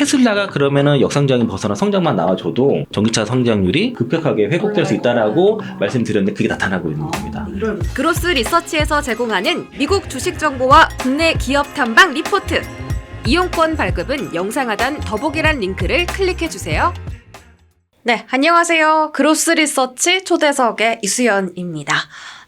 테슬라가 그러면은 역성장이 벗어나 성장만 나와줘도 전기차 성장률이 급격하게 회복될 수 있다라고 말씀드렸는데 그게 나타나고 있는 겁니다. 그로스 리서치에서 제공하는 미국 주식 정보와 국내 기업 탐방 리포트. 이용권 발급은 영상 하단 더보기란 링크를 클릭해 주세요. 네, 안녕하세요. 그로스 리서치 초대석의 이수연입니다.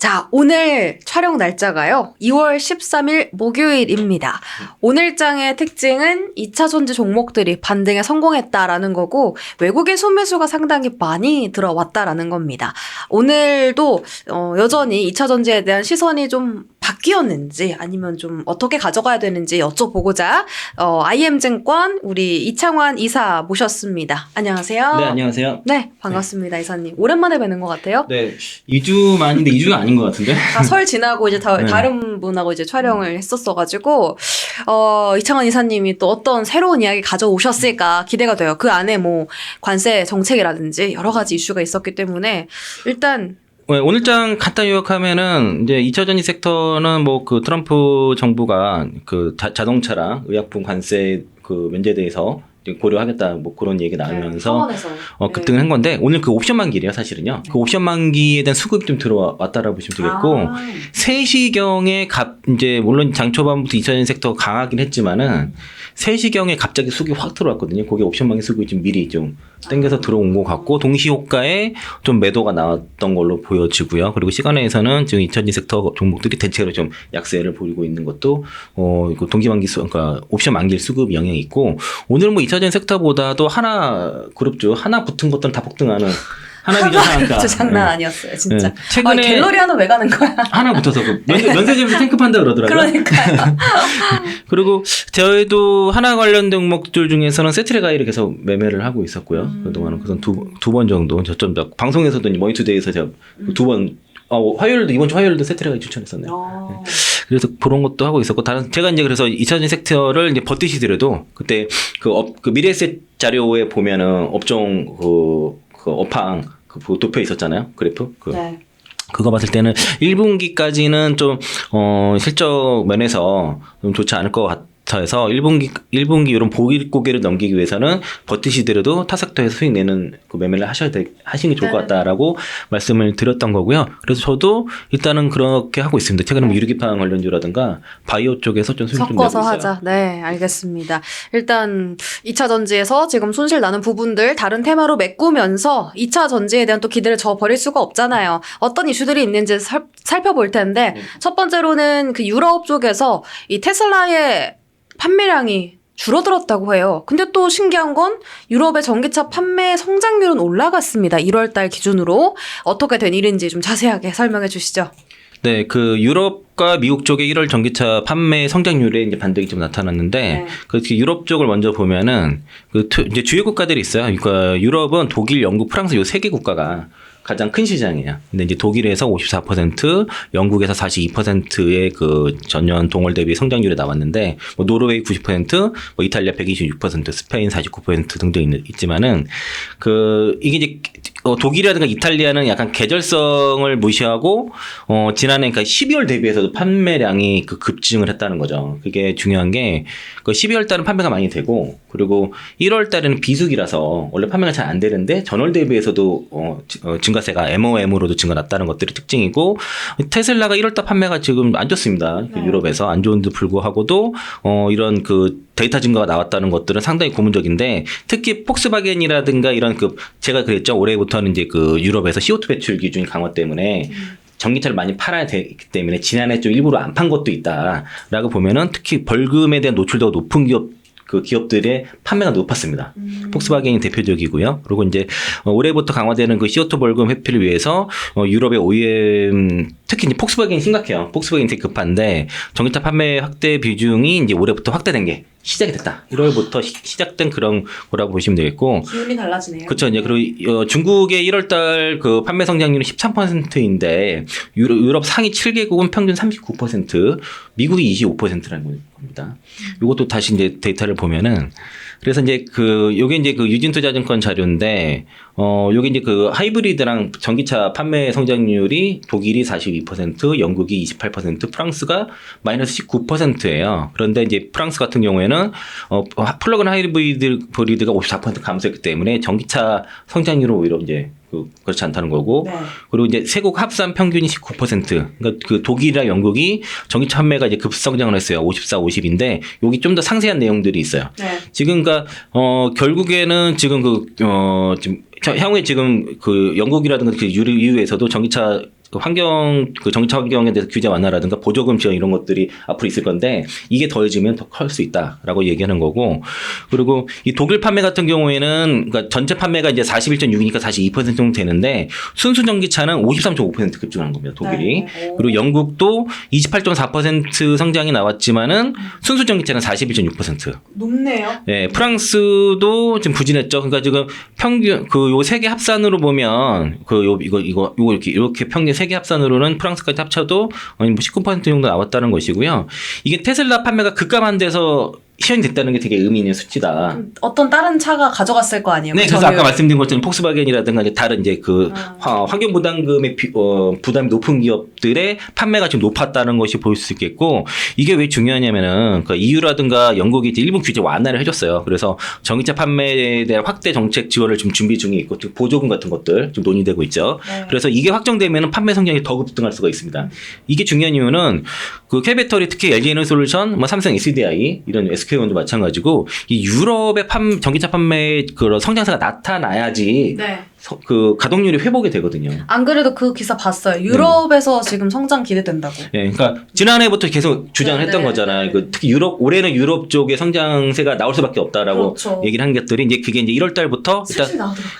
자, 오늘 촬영 날짜가요. 2월 13일 목요일입니다. 오늘 장의 특징은 2차 전지 종목들이 반등에 성공했다라는 거고 외국인 소매수가 상당히 많이 들어왔다라는 겁니다. 오늘도 어, 여전히 2차 전지에 대한 시선이 좀 바뀌었는지 아니면 좀 어떻게 가져가야 되는지 여쭤보고자 어, IM증권 우리 이창환 이사 모셨습니다. 안녕하세요. 네, 안녕하세요. 네, 반갑습니다, 이사님. 오랜만에 뵈는 것 같아요. 네, 2주 만인데 2주가 아닌 것 같은데? 아, 설 지나고 이제 다, 네. 다른 분하고 이제 촬영을 했었어가지고, 어, 이창환 이사님이 또 어떤 새로운 이야기 가져오셨을까 기대가 돼요. 그 안에 뭐, 관세 정책이라든지 여러 가지 이슈가 있었기 때문에, 일단, 네, 오늘장 간단히 요약하면은 이제 2차 전지 섹터는 뭐 그 트럼프 정부가 그 자, 자동차랑 의약품 관세 그 면제에 대해서 고려하겠다 뭐 그런 얘기 나오면서 청원에서. 어, 급등을 한 건데 오늘 그 옵션 만기래요 사실은요. 그 옵션 만기에 대한 수급이 좀 들어왔다라고 보시면 되겠고 아, 3시경에 갑 이제 물론 장 초반부터 2차전 섹터가 강하긴 했지만은 3시경에 갑자기 수급이 확 들어왔거든요. 그게 옵션 만기 수급이 좀 미리 좀 땡겨서 들어온 것 같고 동시 호가에 좀 매도가 나왔던 걸로 보여지고요. 그리고 시간에서는 지금 2차전 섹터 종목들이 대체로 좀 약세를 보이고 있는 것도 어 이거 동기 만기 수 그러니까 옵션 만기 수급 영향이 있고 오늘은 뭐 2차전 섹터보다도 하나 그룹주 하나 붙은 것들은 다 폭등하는 하나 비전 상한가. 저 장난 네. 아니었어요, 진짜. 네. 최근에 아, 갤러리 하나 왜 가는 거야? 하나 붙어서 그 면, 면세점에서 탱크 판다 그러더라고요. 그러니까요. 그리고 저희도 하나 관련 종목들 중에서는 세트레가이를 계속 매매를 하고 있었고요. 음. 그동안은 그래서 두, 두 번 정도 저점 작 방송에서도 머니투데이에서 제가 두 번, 어, 화요일도 이번 주 화요일도 세트레가이 추천했었네요. 어. 그래서 그런 것도 하고 있었고 다른 제가 이제 그래서 2차전 섹터를 이제 버티시더라도 그때 그, 업, 그 미래에셋 자료에 보면은 업종 그, 그 업황 그 도표 있었잖아요. 그래프. 그 네. 그거 봤을 때는 1분기까지는 좀, 어, 실적 면에서 좀 좋지 않을 것 같 아서 1분기, 1분기 이런 보기 고개를 넘기기 위해서는 버티시더라도 타섹터에서 수익 내는 그 매매를 하셔야 돼, 하시는 게 좋을 것 네. 같다라고 말씀을 드렸던 거고요. 그래서 저도 일단은 그렇게 하고 있습니다. 최근에 뭐 유리기판 관련주라든가 바이오 쪽에서 좀 수익 좀 내고 섞어서 있어요. 하자. 네, 알겠습니다. 일단 2차 전지에서 지금 손실 나는 부분들 다른 테마로 메꾸면서 2차 전지에 대한 또 기대를 저 버릴 수가 없잖아요. 어떤 이슈들이 있는지 살, 살펴볼 텐데 네. 첫 번째로는 그 유럽 쪽에서 이 테슬라의 판매량이 줄어들었다고 해요. 근데 또 신기한 건 유럽의 전기차 판매 성장률은 올라갔습니다. 1월 달 기준으로 어떻게 된 일인지 좀 자세하게 설명해 주시죠. 네, 그 유럽과 미국 쪽의 1월 전기차 판매 성장률에 이제 반등이 좀 나타났는데, 네. 그 유럽 쪽을 먼저 보면은 그 투- 이제 주요 국가들이 있어요. 그러니까 유럽은 독일, 영국, 프랑스 요 세 개 국가가 가장 큰 시장이에요. 근데 이제 독일에서 54%, 영국에서 42%의 그 전년 동월 대비 성장률이 나왔는데, 뭐 노르웨이 90%, 뭐 이탈리아 126%, 스페인 49% 등등 있- 있지만은 그 이게 이제 어, 독일이라든가 이탈리아는 약간 계절성을 무시하고 어, 지난해 그러니까 12월 대비해서도 판매량이 그 급증을 했다는 거죠. 그게 중요한 게 그 12월 달은 판매가 많이 되고 그리고 1월 달에는 비수기라서 원래 판매가 잘 안 되는데 전월 대비해서도 어, 지- 어, 증가세가 MOM으로도 증가 났다는 것들이 특징이고 테슬라가 1월 달 판매가 지금 안 좋습니다. 그 네. 유럽에서 안 좋은데 불구하고도 어, 이런 그 데이터 증가가 나왔다는 것들은 상당히 고문적인데 특히 폭스바겐이라든가 이런 그 제가 그랬죠 올해부터 는 이제 그 유럽에서 CO2 배출 기준이 강화 때문에 전기차를 많이 팔아야 되기 때문에 지난해 좀 일부러 안 판 것도 있다라고 보면은 특히 벌금에 대한 노출도가 높은 기업 그 기업들의 판매가 높았습니다. 폭스바겐이 대표적이고요. 그리고 이제 어, 올해부터 강화되는 그 CO2 벌금 회피를 위해서 어, 유럽의 OEM 특히 이제 폭스바겐이 심각해요. 폭스바겐이 되게 급한데 전기차 판매 확대 비중이 이제 올해부터 확대된 게 시작이 됐다. 1월부터 시, 작된 그런 거라고 보시면 되겠고 기운이 달라지네요. 그렇죠. 이제 그리고 어, 중국의 1월달 그 판매 성장률은 13%인데 유럽, 유럽 상위 7개국은 평균 39%, 미국이 25%라는 겁니다. 이것도 다시 이제 데이터를 보면은 그래서 이제 그 요게 이제 그 유진투자증권 자료인데 어 요게 이제 그 하이브리드랑 전기차 판매 성장률이 독일이 42%, 영국이 28%, 프랑스가 마이너스 19%예요. 그런데 이제 프랑스 같은 경우에는 어 플러그인 하이브리드 브리드가 54% 감소했기 때문에 전기차 성장률은 오히려 이제 그 그렇지 않다는 거고 네. 그리고 이제 세국 합산 평균이 19%. 그러니까 그 독일이랑 영국이 전기차 판매가 이제 급성장을 했어요. 54, 50인데 여기 좀 더 상세한 내용들이 있어요. 네. 지금 그러니까 어 결국에는 지금 그 어 지금 자- 향후에 지금 그 영국이라든가 그 유류 이후에서도 전기차 그 환경 그 전기차 환경에 대해서 규제 완화라든가 보조금 지원 이런 것들이 앞으로 있을 건데 이게 더해지면 더 클 수 있다라고 얘기하는 거고 그리고 이 독일 판매 같은 경우에는 그러니까 전체 판매가 이제 41.6이니까 42% 정도 되는데 순수 전기차는 53.5% 급증한 겁니다 독일이 네. 오. 그리고 영국도 28.4% 성장이 나왔지만은 순수 전기차는 41.6% 높네요. 예, 프랑스도 지금 부진했죠. 그러니까 지금 평균 그 요 세 개 합산으로 보면 그 요 이거 이거 요거 이렇게 이렇게 평균 세개 합산으로는 프랑스까지 합쳐도 아니 뭐19% 정도 나왔다는 것이고요. 이게 테슬라 판매가 급감한 데서 시연이 됐다는 게 되게 의미 있는 수치다. 음, 어떤 다른 차가 가져갔을 거 아니에요? 네, 그 그래서 점유율. 아까 말씀드린 것처럼 폭스바겐이라든가 이제 다른 이제 그 아. 화- 환경 부담금의 비- 어, 부담이 높은 기업들의 판매가 좀 높았다는 것이 보일 수 있겠고 이게 왜 중요하냐면은 그 EU라든가 영국이 이제 일본 규제 완화를 해줬어요. 그래서 전기차 판매에 대한 확대 정책 지원을 지금 준비 중에 있고 또 보조금 같은 것들 좀 논의되고 있죠. 네. 그래서 이게 확정되면 판매 성장이 더 급등할 수가 있습니다. 이게 중요한 이유는 그 캐배터리 특히 LG 에너솔루션, 뭐 삼성 SDI 이런 SK온도 마찬가지고 이 유럽의 판, 전기차 판매 그런 성장세가 나타나야지 네. 서- 그 가동률이 회복이 되거든요. 안 그래도 그 기사 봤어요. 유럽에서 지금 성장 기대된다고. 예, 그러니까 지난해부터 계속 주장을 네, 했던 네, 거잖아요. 네. 그 특히 유럽 올해는 유럽 쪽의 성장세가 나올 수밖에 없다라고 그렇죠. 얘기를 한 것들이 이제 그게 이제 1월 달부터 일단.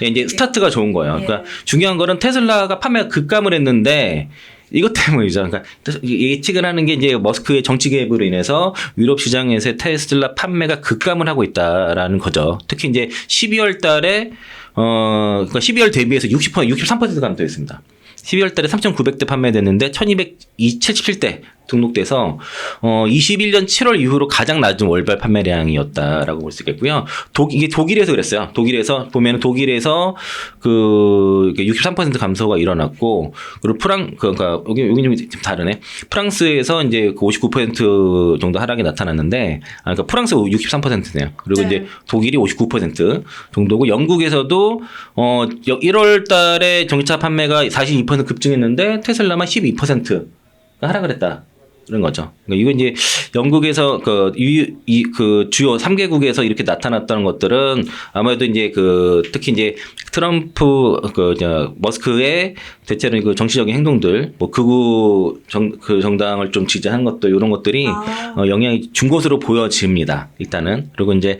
예, 이제 스타트가 좋은 거예요. 예. 그러니까 중요한 거는 테슬라가 판매 가 급감을 했는데 이것 때문이죠. 그러니까 예측을 하는 게 이제 머스크의 정치 개입으로 인해서 유럽 시장에서 테슬라 판매가 급감을 하고 있다라는 거죠. 특히 이제 12월 달에 어 그러니까 12월 대비해서 60% 63% 감소했습니다. 12월 달에 3,900대 판매됐는데 1,277대 등록돼서 어 21년 7월 이후로 가장 낮은 월별 판매량이었다라고 볼 수 있겠고요. 독 이게 독일에서 그랬어요. 독일에서 보면 독일에서 그 63% 감소가 일어났고 그리고 프랑 그러니까 여기 여기 좀 다르네. 프랑스에서 이제 그 59% 정도 하락이 나타났는데 아 그러니까 프랑스 63%네요. 그리고 네. 이제 독일이 59% 정도고 영국에서도 어 1월 달에 전기차 판매가 42% 급증했는데 테슬라만 12%가 하락을 했다. 그런 거죠. 그러니까 이거 이제 영국에서 그, 이, 이, 그 주요 3개국에서 이렇게 나타났다는 것들은 아무래도 이제 그 특히 이제 트럼프 그, 저, 머스크의 대체로 그 정치적인 행동들, 뭐 극우 정, 그 정당을 좀 지지하는 것들, 이런 것들이 아. 어, 영향이 준 것으로 보여집니다. 일단은. 그리고 이제,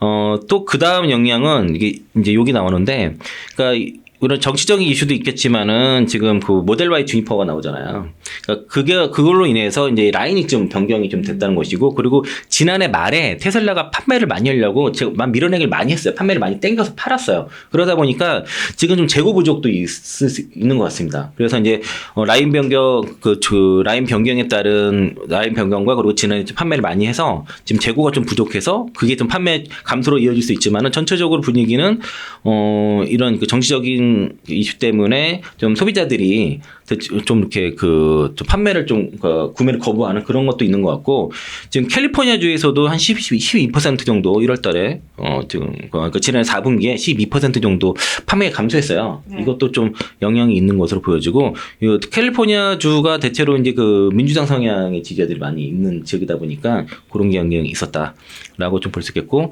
어, 또 그 다음 영향은 이게 이제 여기 나오는데, 그러니까 이- 이런 정치적인 이슈도 있겠지만은 지금 그 모델 Y 주니퍼가 나오잖아요. 그러니까 그게 그걸로 인해서 이제 라인이 좀 변경이 좀 됐다는 것이고 그리고 지난해 말에 테슬라가 판매를 많이 하려고 제가 막 밀어내기를 많이 했어요. 판매를 많이 땡겨서 팔았어요. 그러다 보니까 지금 좀 재고 부족도 있을 수 있는 것 같습니다. 그래서 이제 어, 라인 변경 그, 그 라인 변경에 따른 라인 변경과 그리고 지난해 좀 판매를 많이 해서 지금 재고가 좀 부족해서 그게 좀 판매 감소로 이어질 수 있지만은 전체적으로 분위기는 어 이런 그 정치적인 이슈 때문에 좀 소비자들이 좀 이렇게 그좀 판매를 좀 그, 구매를 거부하는 그런 것도 있는 것 같고 지금 캘리포니아 주에서도 한 10, 12% 정도 1월 달에 어 지금 그 지난 4분기에 12% 정도 판매가 감소했어요. 네. 이것도 좀 영향이 있는 것으로 보여지고 이 캘리포니아 주가 대체로 이제 그 민주당 성향의 지지자들이 많이 있는 지역이다 보니까 그런 게 영향이 있었다라고 좀 볼 수 있겠고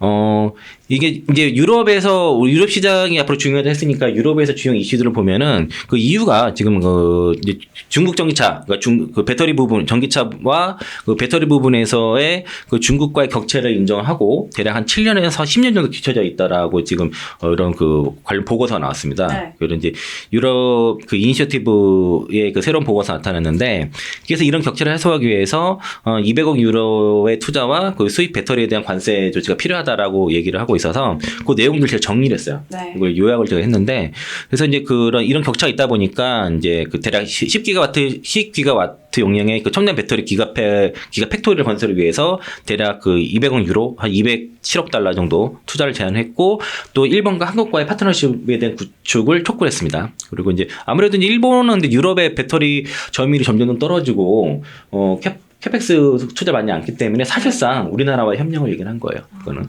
어 이게 이제 유럽에서 유럽 시장이 앞으로 중요하다 했으니까 유럽에서 주요 이슈들을 보면은 그 이유가 지금 그 이제 중국 전기차 그러니까 중 그 배터리 부분 전기차와 그 배터리 부분에서의 그 중국과의 격차를 인정하고 대략 한 7년에서 10년 정도 뒤쳐져 있다라고 지금 어 이런 그 관련 보고서가 나왔습니다. 네. 그런 이제 유럽 그 이니셔티브의 그 새로운 보고서 가 나타났는데 그래서 이런 격차를 해소하기 위해서 어 200억 유로의 투자와 그 수입 배터리에 대한 관세 조치가 필요하다라고 얘기를 하고 있어서 그 내용들 제가 정리를 했어요. 네. 이걸 요약을 제가 했는데 그래서 이제 그런 이런 격차가 있다 보니까 이제 그 대략 10기가와트 10기가와트 용량의 그 첨단 배터리 기가팩 기가 팩토리를 건설을 위해서 대략 그 200억 유로 한 207억 달러 정도 투자를 제안했고 또 일본과 한국과의 파트너십에 대한 구축을 촉구했습니다. 그리고 이제 아무래도 이제 일본은 이제 유럽의 배터리 점유율이 점점 떨어지고 어 캡, 캐펙스 투자 많이 않기 때문에 사실상 우리나라와 협력을 얘기를 한 거예요. 그거는.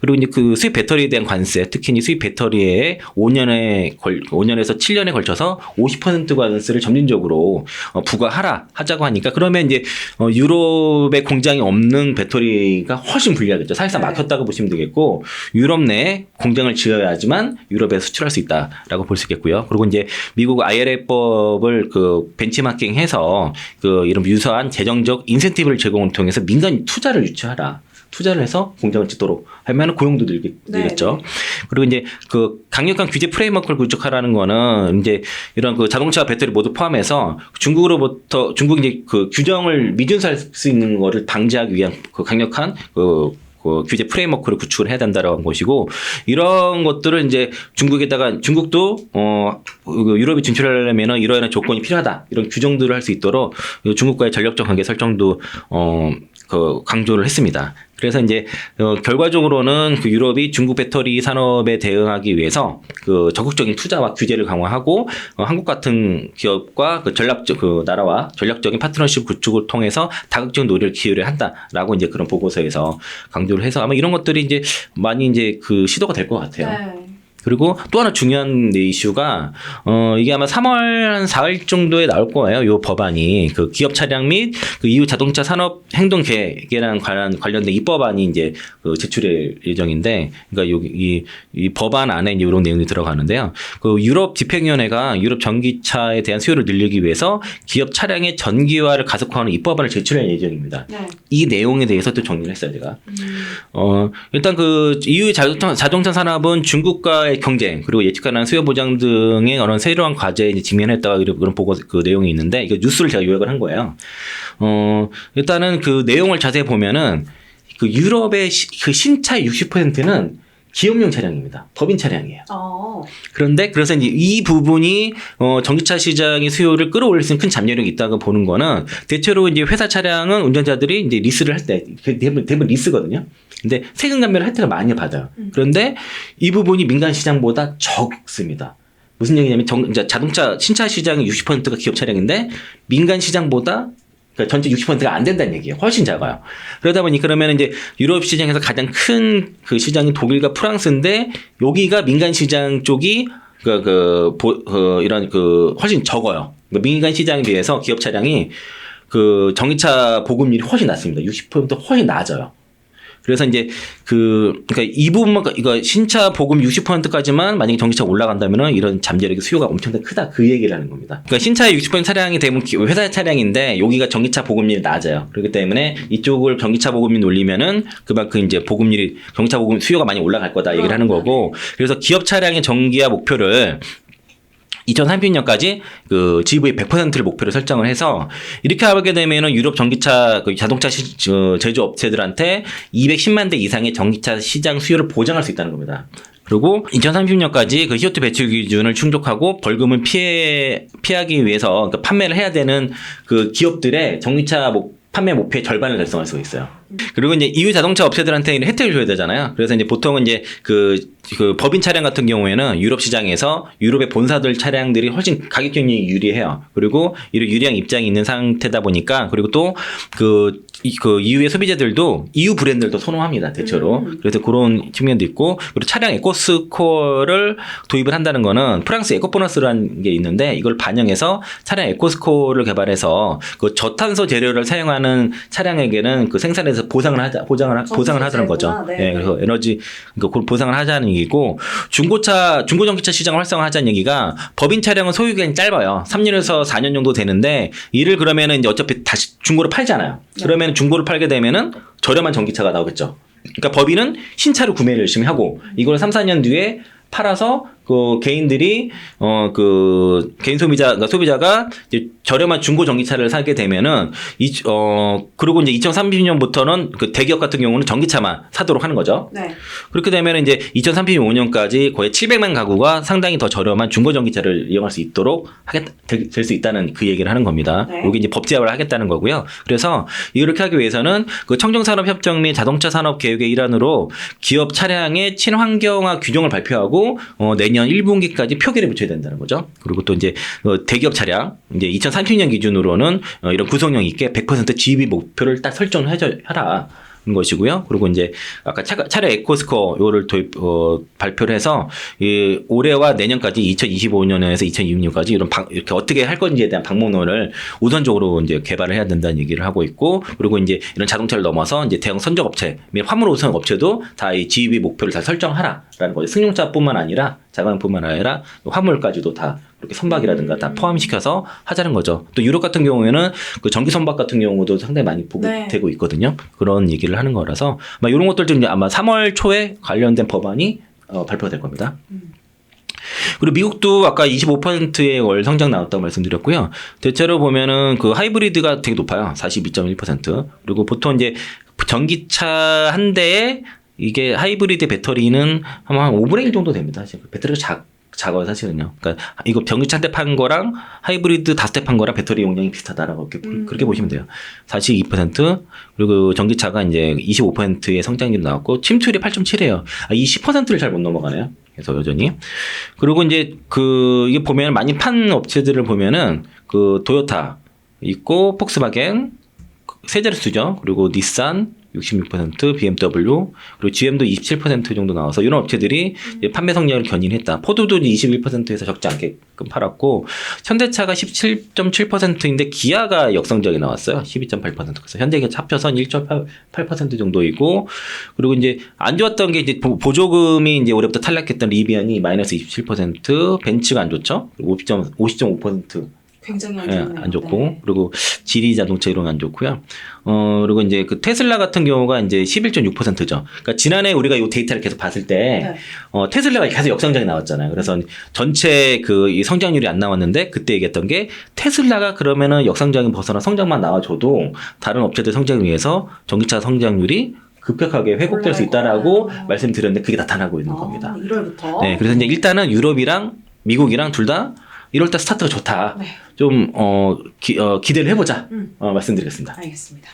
그리고 이제 그 수입 배터리에 대한 관세, 특히 이제 수입 배터리에 5년에 걸, 5년에서 7년에 걸쳐서 50% 관세를 점진적으로 어, 부과하라 하자고 하니까 그러면 이제 어, 유럽의 공장이 없는 배터리가 훨씬 불리하겠죠. 사실상 네. 막혔다고 보시면 되겠고 유럽 내에 공장을 지어야지만 유럽에 수출할 수 있다라고 볼 수 있겠고요. 그리고 이제 미국 IRA법을 그 벤치마킹해서 그 이런 유사한 재정적 인센티브를 제공을 통해서 민간 투자를 유치하라. 투자를 해서 공장을 짓도록 하면 고용도 늘겠, 네. 늘겠죠. 그리고 이제 그 강력한 규제 프레임워크를 구축하라는 거는 이제 이런 그 자동차 배터리 모두 포함해서 중국으로부터 중국이 이제 그 규정을 미준수할 수 있는 거를 방지하기 위한 그 강력한 그 그 규제 프레임워크를 구축을 해야 된다라는 것이고 이런 것들을 이제 중국에다가 중국도 어그 유럽에 진출하려면은 이러한 조건이 필요하다. 이런 규정들을 할 수 있도록 그 중국과의 전력적 관계 설정도 어 그 강조를 했습니다. 그래서 이제 어 결과적으로는 그 유럽이 중국 배터리 산업에 대응하기 위해서 그 적극적인 투자와 규제를 강화하고 어 한국 같은 기업과 그 전략적 그 나라와 전략적인 파트너십 구축을 통해서 다각적 노력을 기여를 한다라고 이제 그런 보고서에서 강조를 해서 아마 이런 것들이 이제 많이 이제 그 시도가 될 것 같아요. 네. 그리고 또 하나 중요한 네, 이슈가 어 이게 아마 3월 한 4일 정도에 나올 거예요. 요 법안이 그 기업 차량 및그 이후 자동차 산업 행동 계획이랑 관련 관련된 입법안이 이제 그 제출될 예정인데 그러니까 여기 이, 이 법안 안에 이제 이런 내용이 들어가는데요. 그 유럽 집행위원회가 유럽 전기차에 대한 수요를 늘리기 위해서 기업 차량의 전기화를 가속화하는 입법안을 제출할 예정입니다. 네. 이 내용에 대해서 또 정리를 했어요, 제가. 음. 어, 일단 그 EU 자동차, 자동차 산업은 중국과 의 경쟁 그리고 예측 가능한 수요 보장 등의 어떤 새로운 과제에 이런 그런 보고 그 내용이 있는데 이거 뉴스를 제가 요약을 한 거예요. 어, 일단은 그 내용을 자세히 보면은 그 유럽의 시, 그 신차 60%는 기업용 차량입니다. 법인 차량이에요. 어. 그런데 그래서 이제 이 부분이 어 전기차 시장의 수요를 끌어올릴 수 있는 큰 잠재력이 있다고 보는 거는 대체로 이제 회사 차량은 운전자들이 이제 리스를 할 때 대부분, 대부분 리스거든요. 근데 세금 감면을 혜택을 많이 받아요. 음. 그런데 이 부분이 민간 시장보다 적습니다. 무슨 얘기냐면 정, 자동차 신차 시장의 60%가 기업 차량인데 민간 시장보다 그러니까 전체 60%가 안 된다는 얘기예요. 훨씬 작아요. 그러다 보니 그러면 이제 유럽 시장에서 가장 큰 그 시장이 독일과 프랑스인데 여기가 민간 시장 쪽이 그, 그, 보, 그 이런 그 훨씬 적어요. 그러니까 민간 시장에 비해서 기업 차량이 그 전기차 보급률이 훨씬 낮습니다. 60% 훨씬 낮아요. 그래서 이제 그 그러니까 이 부분만 이거 신차 보급 60%까지만 만약에 전기차가 올라간다면은 이런 잠재력의 수요가 엄청나게 크다 그 얘기를 하는 겁니다. 그러니까 신차의 60% 차량이 대부분 기- 회사 차량인데 여기가 전기차 보급률이 낮아요. 그렇기 때문에 이쪽을 전기차 보급률 올리면은 그만큼 이제 보급률이 전기차 보급 수요가 많이 올라갈 거다 얘기를 하는 거고 그래서 기업 차량의 전기화 목표를 2030년까지 그 GV 100%를 목표로 설정을 해서 이렇게 하게 되면은 유럽 전기차 그 자동차 시, 저, 제조업체들한테 210만 대 이상의 전기차 시장 수요를 보장할 수 있다는 겁니다. 그리고 2030년까지 그 CO2 배출 기준을 충족하고 벌금을 피해 피하기 위해서 그러니까 판매를 해야 되는 그 기업들의 전기차 목 판매 목표의 절반을 달성할 수가 있어요. 그리고 이제 EU 자동차 업체들한테 혜택을 줘야 되잖아요. 그래서 이제 보통은 이제 그, 그 법인 차량 같은 경우에는 유럽 시장에서 유럽의 본사들 차량들이 훨씬 가격 경쟁이 유리해요. 그리고 이런 유리한 입장이 있는 상태다 보니까 그리고 또그 그 EU의 소비자들도 EU 브랜드를 더 선호합니다 대체로 음. 그래서 그런 측면도 있고 그리고 차량 에코스코어를 도입을 한다는 거는 프랑스 에코 보너스라는 게 있는데 이걸 반영해서 차량 에코스코어를 개발해서 그 저탄소 재료를 사용하는 차량에게는 그 생산에 서 보상을 하자 보장을 하- 보상을 하자는 거죠. 네. 예, 그래서 에너지 그러니까 보상을 하자는 얘기고 중고차 중고 전기차 시장을 활성화하자는 얘기가 법인 차량은 소유 기간이 짧아요. 3년에서 4년 정도 되는데 이를 그러면은 이제 어차피 다시 중고로 팔잖아요. 그러면 중고를 팔게 되면은 저렴한 전기차가 나오겠죠. 그러니까 법인은 신차를 구매를 열심히 하고 이걸 3, 4년 뒤에 팔아서 그 개인들이 어 그 개인 소비자 그러니까 소비자가 이제 저렴한 중고 전기차를 사게 되면은 이어 그리고 이제 2030년부터는 그 대기업 같은 경우는 전기차만 사도록 하는 거죠. 네. 그렇게 되면 이제 2035년까지 거의 700만 가구가 상당히 더 저렴한 중고 전기차를 이용할 수 있도록 하겠다 될수 있다는 그 얘기를 하는 겁니다. 네. 여기 이제 법 제약을 하겠다는 거고요. 그래서 이렇게 하기 위해서는 그 청정산업 협정 및 자동차 산업 계획의 일환으로 기업 차량의 친환경화 규정을 발표하고 어, 내년 1분기까지 표기를 붙여야 된다는 거죠. 그리고 또 이제 어, 대기업 차량 이제 2030년 기준으로는 어, 이런 구성력 있게 100% GEB 목표를 딱 설정을 해줘 하라. 는 것이고요. 그리고 이제 아까 차, 차량 에코스코어 요를 도입 어, 발표를 해서 이 올해와 내년까지 2025년에서 2026년까지 이런 방, 이렇게 어떻게 할 건지에 대한 방법론을 우선적으로 이제 개발을 해야 된다는 얘기를 하고 있고 그리고 이제 이런 자동차를 넘어서 이제 대형 선적 업체 및 화물 우선 업체도 다 이 GEB 목표를 다 설정하라라는 거죠. 승용차뿐만 아니라 자가용뿐만 아니라 화물까지도 다 그렇게 선박이라든가 다 포함시켜서 하자는 거죠. 또 유럽 같은 경우에는 그 전기 선박 같은 경우도 상당히 많이 보급되고 있거든요. 그런 얘기를 하는 거라서 아마 이런 것들 좀 아마 3월 초에 관련된 법안이 어, 발표가 될 겁니다. 그리고 미국도 아까 25%의 월 성장 나왔다고 말씀드렸고요. 대체로 보면은 그 하이브리드가 되게 높아요. 42.1%. 그리고 보통 이제 전기차 한 대에 이게 하이브리드 배터리는 아마 한 5분의 1 정도 됩니다. 지금 배터리가 작, 작아요, 사실은요. 그러니까 이거 전기차 한대판 거랑 하이브리드 다섯 대 판 거랑 배터리 용량이 비슷하다라고 이렇게 보- 그렇게 보시면 돼요. 42% 그리고 전기차가 이제 25%의 성장률이 나왔고 침투율이 8.7이에요. 아, 이 10%를 잘 못 넘어가네요. 그래서 여전히 그리고 이제 그 이게 보면 많이 판 업체들을 보면은 그 도요타 있고 폭스바겐 세제르스죠. 그리고 닛산 66%, BMW 그리고 GM도 27% 정도 나와서 이런 업체들이 판매 성장을 견인했다. 포드도 21%에서 적지 않게끔 팔았고 현대차가 17.7%인데 기아가 역성적이 나왔어요. 12.8% 그래서 현대기아 합쳐선 1.8% 정도이고 그리고 이제 안 좋았던 게 이제 보- 보조금이 이제 올해부터 탈락했던 리비안이 마이너스 27%, 벤츠가 안 좋죠. 50.5% 50.5% 굉장히 안 예. 안 좋고 네. 그리고 지리 자동차 이런 거안 좋고요. 어 그리고 이제 그 테슬라 같은 경우가 이제 11.6%죠. 그러니까 지난해 우리가 이 데이터를 계속 봤을 때 네. 어, 테슬라가 계속 역성장이 나왔잖아요. 그래서 전체 그 이 성장률이 안 나왔는데 그때 얘기했던 게 테슬라가 그러면은 역성장이 벗어나 성장만 나와줘도 다른 업체들 성장을 위해서 전기차 성장률이 급격하게 회복될 수 있다라고 거다. 말씀드렸는데 그게 나타나고 있는 겁니다. 아, 1월부터. 네, 그래서 이제 일단은 유럽이랑 미국이랑 둘 다 1월달 스타트가 좋다. 네. 좀, 어, 기, 어, 기대를 해보자. 음. 어, 말씀드리겠습니다. 알겠습니다.